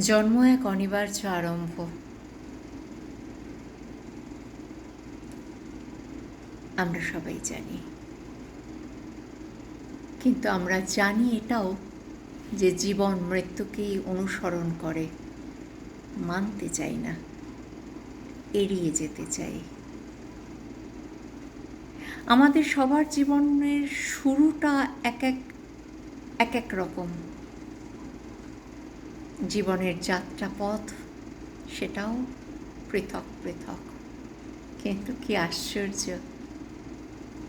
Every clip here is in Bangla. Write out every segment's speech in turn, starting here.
জন্ম এক অনিবার্য আরম্ভ। আমরা সবাই জানি। কিন্তু আমরা জানি এটাও যে জীবন মৃত্যুকেই অনুসরণ করে। মানতে চাই না। এড়িয়ে যেতে চাই। আমাদের সবার জীবনের শুরুটা এক এক এক এক রকম। জীবনের যাত্রাপথ সেটাও পৃথক পৃথক। কিন্তু কি আশ্চর্য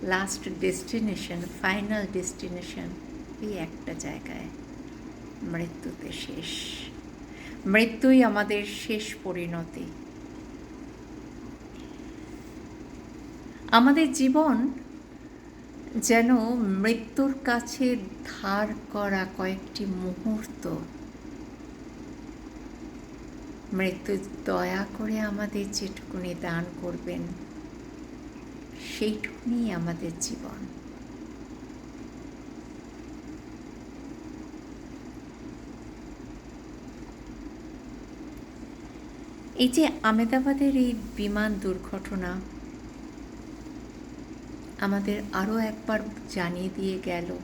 লাস্ট ডেস্টিনেশন ফাইনাল ডেস্টিনেশন এই একটা জায়গায় মৃত্যুতে শেষ। মৃত্যুই আমাদের শেষ পরিণতি। আমাদের জীবন যেন মৃত্যুর কাছে ধার করা কয়েকটি মুহূর্ত মৃত্যু দয়া করে আমাদের যেটুকুনি দান করবেন সেইটুকুনি আমাদের জীবন। এই যে আমেদাবাদের এই বিমান দুর্ঘটনা, আমাদের আরও একবার জানিয়ে দিয়ে গেল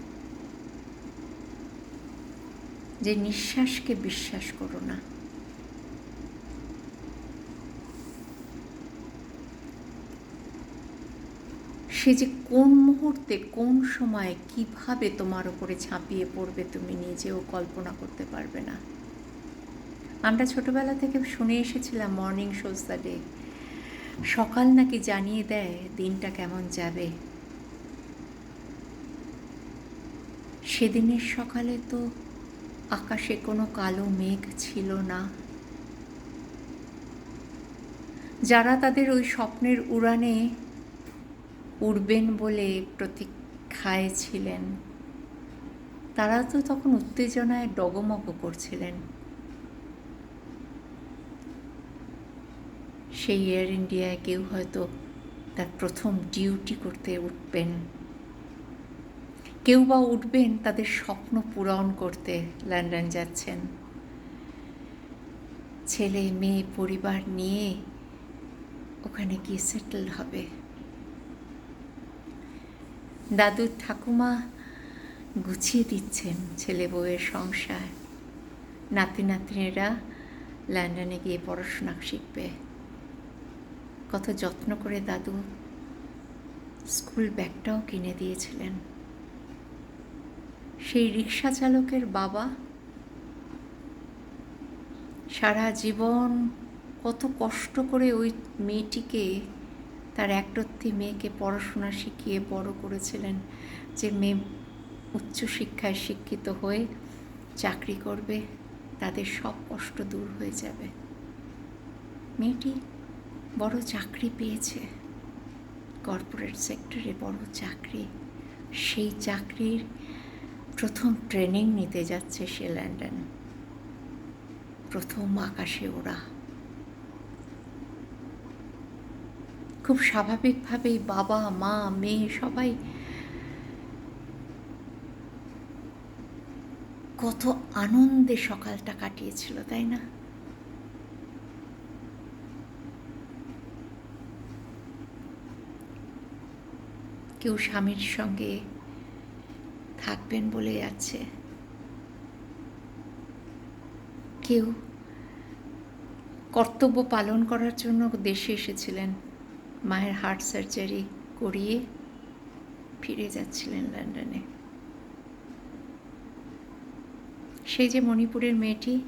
যে নিঃশ্বাসকে বিশ্বাস করো না। সে যে কোন মুহূর্তে, কোন সময়ে কীভাবে তোমার উপরে ঝাঁপিয়ে পড়বে তুমি নিজেও কল্পনা করতে পারবে না। আমরা ছোটবেলা থেকে শুনে এসেছিলাম মর্নিং শোজ দ্য ডে। সকাল নাকি জানিয়ে দেয় দিনটা কেমন যাবে। সেদিনের সকালে তো আকাশে কোনো কালো মেঘ ছিল না। যারা তাদের ওই স্বপ্নের উড়ানে উড়বেন বলে প্রতীক্ষায় ছিলেন। তারা তো তখন উত্তেজনায় ডগমগ করছিলেন। সেই এয়ার ইন্ডিয়ায় কেউ হয়তো তার প্রথম ডিউটি করতে উঠবেন। কেউ বা উঠবেন তাদের স্বপ্ন পূরণ করতে লন্ডন যাচ্ছেন। ছেলে, মেয়ে, পরিবার নিয়ে ওখানে গিয়ে সেটেল হবে। দাদুর ঠাকুমা গুছিয়ে দিচ্ছেন ছেলে বউয়ের সংসার। নাতি নাতনিরা লন্ডনে গিয়ে পড়াশোনা শিখবে। কত যত্ন করে দাদু স্কুল ব্যাগটাও কিনে দিয়েছিলেন। সেই রিক্সা চালকের বাবা সারা জীবন কত কষ্ট করে ওই মেয়েটিকে তার একরত্তি মেয়েকে পড়াশোনা শিখিয়ে বড় করেছিলেন যে মেয়ে উচ্চশিক্ষায় শিক্ষিত হয়ে চাকরি করবে, তাদের সব কষ্ট দূর হয়ে যাবে। মেয়েটি বড় চাকরি পেয়েছে। কর্পোরেট সেক্টরে বড় চাকরি। সেই চাকরির প্রথম ট্রেনিং নিতে যাচ্ছে সে লন্ডন। প্রথম আকাশে ওরা খুব স্বাভাবিকভাবেই বাবা, মা, মেয়ে সবাই কত আনন্দে সকালটা কাটিয়েছিল, তাই না? কেউ স্বামীর সঙ্গে থাকবেন বলে যাচ্ছে। কেউ কর্তব্য পালন করার জন্য দেশে এসেছিলেন। মায়ের হার্ট সার্জারি করিয়ে ফিরে যাচ্ছিলেন লন্ডনে। সেই যে মণিপুরের মেয়েটি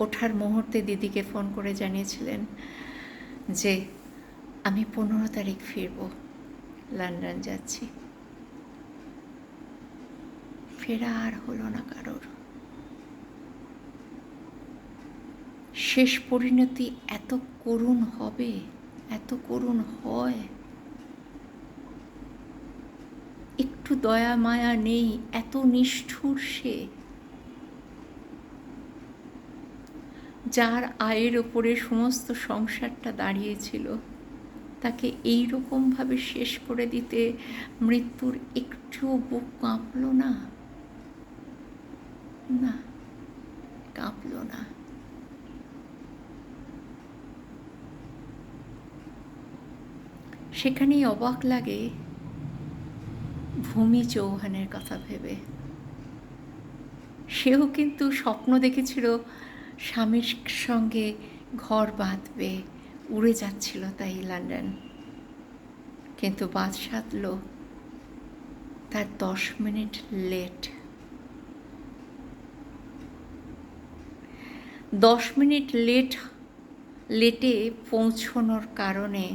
ওঠার মুহূর্তে দিদিকে ফোন করে জানিয়েছিলেন যে, আমি পনেরো তারিখ ফিরব, লন্ডন যাচ্ছি। ফেরা আর হলো না কারোর। শেষ পরিণতি এত করুণ হবে। এত করুণ হয়। একটু দয়া, মায়া নেই, এত নিষ্ঠুর সে। যার আয়ের ওপরে সমস্ত সংসারটা দাঁড়িয়েছিল, তাকে এই রকমভাবে শেষ করে দিতে মৃত্যুর একটুও বুক কাঁপল না? না, কাঁপল না। সেখানেই অবাক লাগে ভূমি চৌহানের কথা ভেবে। সেও কিন্তু স্বপ্ন দেখেছিল স্বামীর সঙ্গে ঘর বাঁধবে, উড়ে যাচ্ছিল তাই লন্ডন। কিন্তু বাদ সাধল তার দশ মিনিট লেট। দশ মিনিট লেট, লেটে পৌঁছনোর কারণে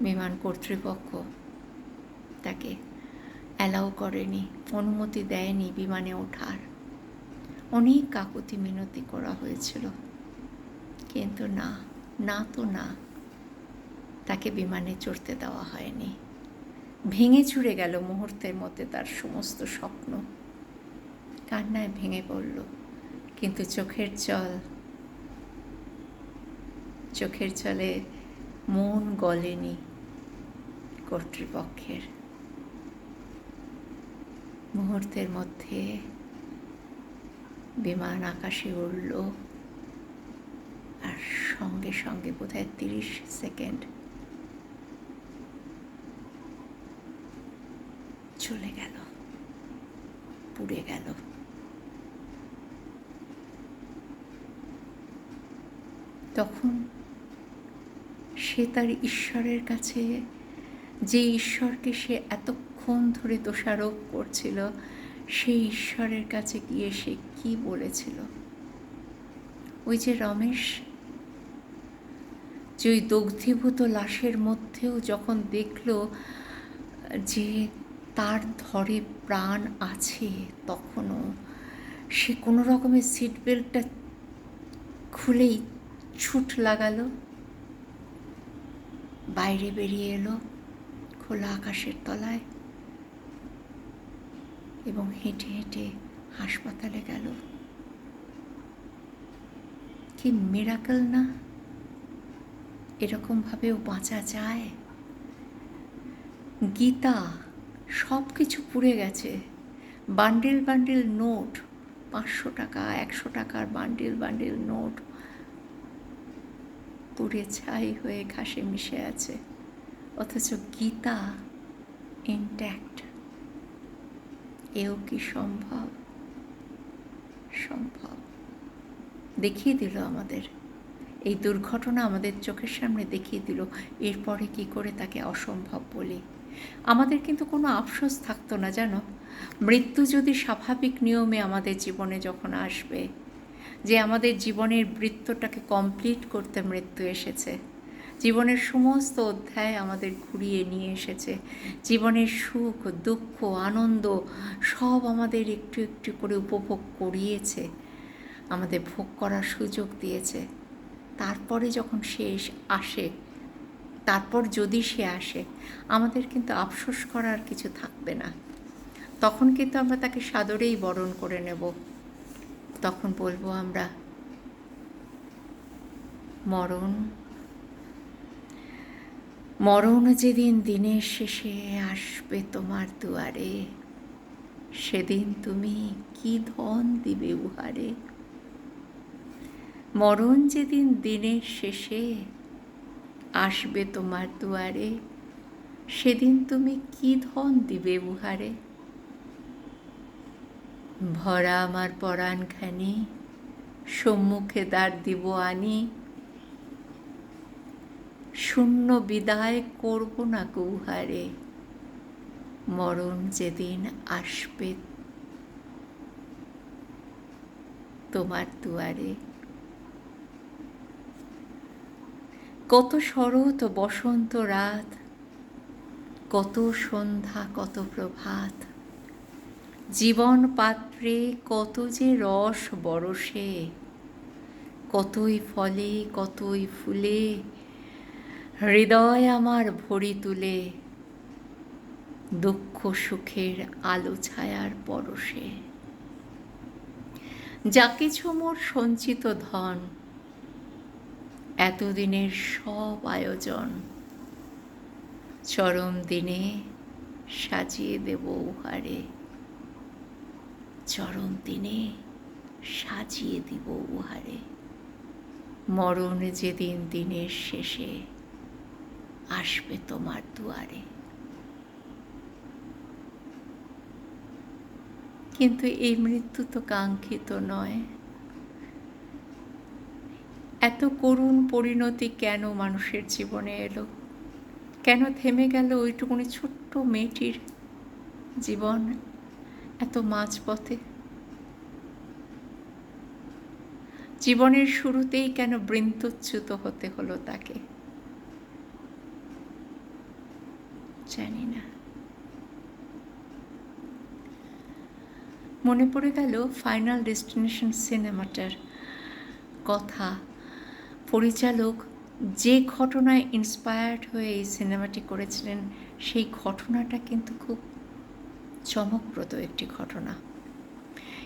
বিমান কর্তৃপক্ষ তাকে অ্যালাউ করেনি, অনুমতি দেয়নি বিমানে ওঠার। অনেক কাকুতি মিনতি করা হয়েছিল। কিন্তু না না তো না, তাকে বিমানে চড়তে দেওয়া হয়নি। ভেঙে চুড়ে গেল মুহূর্তের মধ্যে তার সমস্ত স্বপ্ন। কান্নায় ভেঙে পড়ল, কিন্তু চোখের জল, চোখের জলে মন গলেনি। কর্তৃপক্ষের মুহূর্তের মধ্যে বিমান আকাশে উড়ল আর সঙ্গে সঙ্গে বোধহয় তিরিশ সেকেন্ড চলে গেল, পুড়ে গেল। তখন সে তার ঈশ্বরের কাছে যে ঈশ্বরকে সে এতক্ষণ ধরে দোষারোপ করছিল, সেই ঈশ্বরের কাছে গিয়ে সে কি বলেছিল? ওই যে রমেশ, যে ওই দগ্ধীভূত লাশের মধ্যেও যখন দেখল যে তার ধরে প্রাণ আছে তখনও, সে কোনো রকমের সিট বেল্টটা খুলেই ছুট লাগালো, বাইরে বেরিয়ে এলো। খোলা আকাশের তলায় এবং হেঁটে হেঁটে হাসপাতালে গেল। কি মেরাকল না? এরকমভাবেও বাঁচা যায়? গীতা সব কিছু পুড়ে গেছে। বান্ডিল বান্ডিল নোট পাঁচশো টাকা, একশো টাকার বান্ডিল বান্ডিল নোট পুড়ে ছাই হয়ে ঘাসে মিশে আছে। অথচ গীতা ইনট্যাক্ট এও কি সম্ভব? সম্ভব। দেখিয়ে দিল আমাদের। এই দুর্ঘটনা আমাদের চোখের সামনে দেখিয়ে দিল। এরপরে কি করে তাকে অসম্ভব বলি? আমাদের কিন্তু কোনো আফসোস থাকতো না, জানো? মৃত্যু যদি স্বাভাবিক নিয়মে আমাদের জীবনে যখন আসবে, যে আমাদের জীবনের বৃত্তটাকে কমপ্লিট করতে মৃত্যু এসেছে জীবনের সমস্ত অধ্যায় আমাদের ঘুরিয়ে নিয়ে এসেছে। জীবনের সুখ, দুঃখ, আনন্দ সব আমাদের একটু একটু করে উপভোগ করিয়েছে। আমাদের ভোগ করার সুযোগ দিয়েছে। তারপরে যখন শেষ আসে, তারপর যদি সে আসে, আমাদের কিন্তু আফসোস করার কিছু থাকবে না। তখন কিন্তু আমরা তাকে সাদরেই বরণ করে নেব। তখন বলব আমরা, মরণ মরণ যেদিন দিনের শেষে আসবে তোমার দুয়ারে। সেদিন তুমি কি ধন দিবে উহারে? মরণ যেদিন দিনের শেষে আসবে তোমার দুয়ারে। সেদিন তুমি কি ধন দিবে উহারে? ভরা আমার পরাণখানি, সম্মুখে দ্বার দিব আনি। শূন্য বিদায় করব না গৌহারে। মরণ যেদিন আসবে, তোমার দুয়ারে। কত শরৎ বসন্ত রাত, কত সন্ধ্যা, কত প্রভাত। জীবন পাত্রে কত যে রস বরসে, কতই ফলে, কতই ফুলে হৃদয় আমার ভরি তুলে, দুঃখ সুখের আলো ছায়ার পরশে। যা কিছু মোর সঞ্চিত ধন, এতদিনের সব আয়োজন চরম দিনে সাজিয়ে দেব উহারে চরম দিনে সাজিয়ে দিব উহারে মরণ যেদিন দিনের শেষে আসবে তোমার দুয়ারে। কিন্তু এই মৃত্যু তো কাঙ্ক্ষিত নয়। এত করুণ পরিণতি কেন মানুষের জীবনে এলো? কেন থেমে গেল ওইটুকুনি ছোট্ট মেয়েটির জীবন এত মাঝপথে? জীবনের শুরুতেই কেন বৃন্তচ্যুত হতে হলো তাকে? জানি না। মনে পড়ে গেল ফাইনাল ডেস্টিনেশন সিনেমাটার কথা। পরিচালক যে ঘটনায় ইন্সপায়ার্ড হয়ে এই সিনেমাটি করেছিলেন, সেই ঘটনাটা কিন্তু খুব চমকপ্রদ একটি ঘটনা।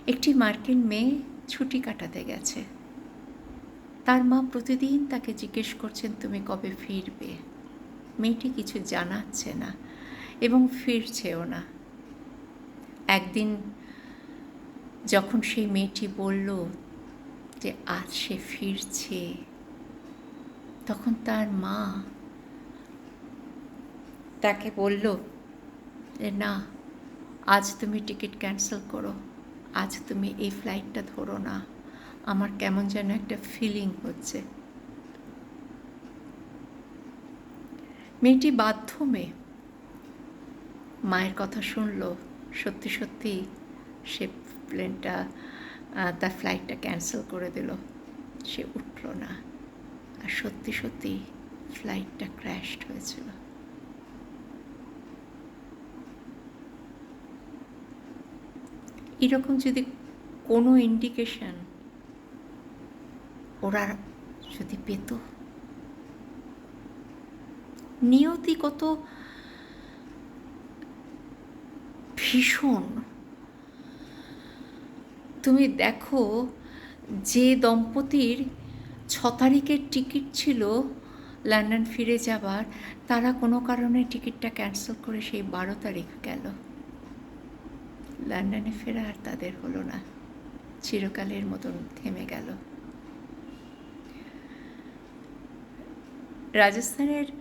একটি মার্কিন মেয়ে ছুটি কাটাতে গেছে। তার মা প্রতিদিন তাকে জিজ্ঞেস করছেন, তুমি কবে ফিরবে? মেয়েটি কিছু জানাচ্ছে না এবং ফিরছেও না। একদিন যখন সেই মেয়েটি বলল যে, আজ সে ফিরছে, তখন তার মা তাকে বলল যে, না, আজ তুমি টিকিট ক্যান্সেল করো। আজ তুমি এই ফ্লাইটটা ধরো না। আমার কেমন যেন একটা ফিলিং হচ্ছে। মেয়েটি বাধ্য মেয়ে মায়ের কথা শুনলো। সত্যি সত্যি সে প্লেনটা তার ফ্লাইটটা ক্যান্সেল করে দিল। সে উঠল না। আর সত্যি সত্যি ফ্লাইটটা ক্র্যাশড হয়েছিল। এরকম যদি কোনো ইন্ডিকেশন ওরা যদি পেত নিয়তি কত ভীষণ। তুমি দেখো যে দম্পতির ছ তারিখের টিকিট ছিল লন্ডন ফিরে যাবার, তারা কোনো কারণে টিকিটটা ক্যান্সেল করে সেই বারো তারিখ গেল। লন্ডনে ফেরা আর তাদের হলো না। চিরকালের মতন থেমে গেল। রাজস্থানের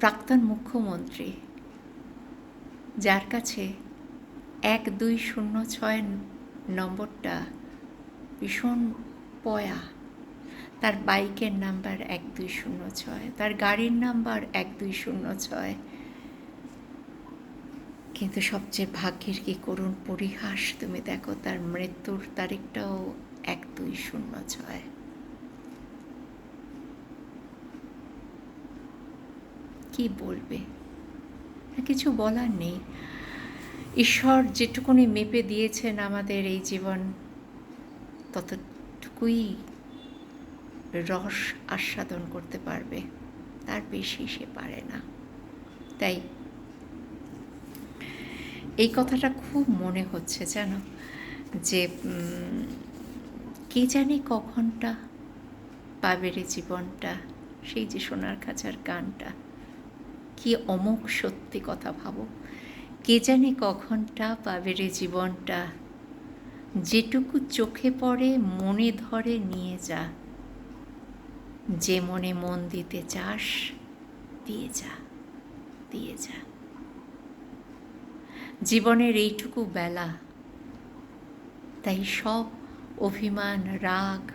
প্রাক্তন মুখ্যমন্ত্রী, যার কাছে এক দুই শূন্য ছয় নম্বরটা ভীষণ পয়া। তার বাইকের নাম্বার এক দুই শূন্য ছয়, তার গাড়ির নাম্বার এক দুই শূন্য ছয়। কিন্তু সবচেয়ে ভাগ্যের কি করুণ পরিহাস, তুমি দেখো তার মৃত্যুর তারিখটাও এক দুই শূন্য ছয়। কি বলবে? কিছু বলার নেই। ঈশ্বর যেটুকুনি মেপে দিয়েছেন আমাদের এই জীবন, ততটুকুই রস আস্বাদন করতে পারবে। তার বেশি সে পারে না। তাই এই কথাটা খুব মনে হচ্ছে জানো, যে কে জানে কখনটা পাবে রে জীবনটা, সেই যে সোনার খাঁচার গানটা। কি অমোক সত্যি কথা ভাবো? কে জানে কখনটা পাবে রে জীবনটা? যেটুকু চোখে পড়ে, মনে ধরে নিয়ে যা। যে মনে মন দিতে চাস, দিয়ে যা দিয়ে যা। জীবনের এইটুকু বেলা। তাই সব অভিমান, রাগ,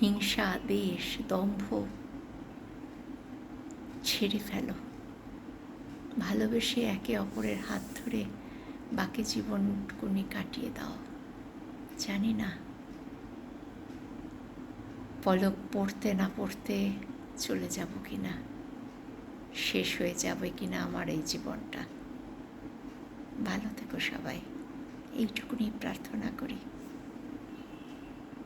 হিংসা, দেশ, দম্ভ ছেড়ে ফেলো। ভালোবেসে একে অপরের হাত ধরে বাকি জীবনটুকুনি কাটিয়ে দাও। জানি না, পলক পড়তে না পড়তে চলে যাব কি না শেষ হয়ে যাবে কি না আমার এই জীবনটা। ভালো থেকো সবাই এইটুকুনি প্রার্থনা করি।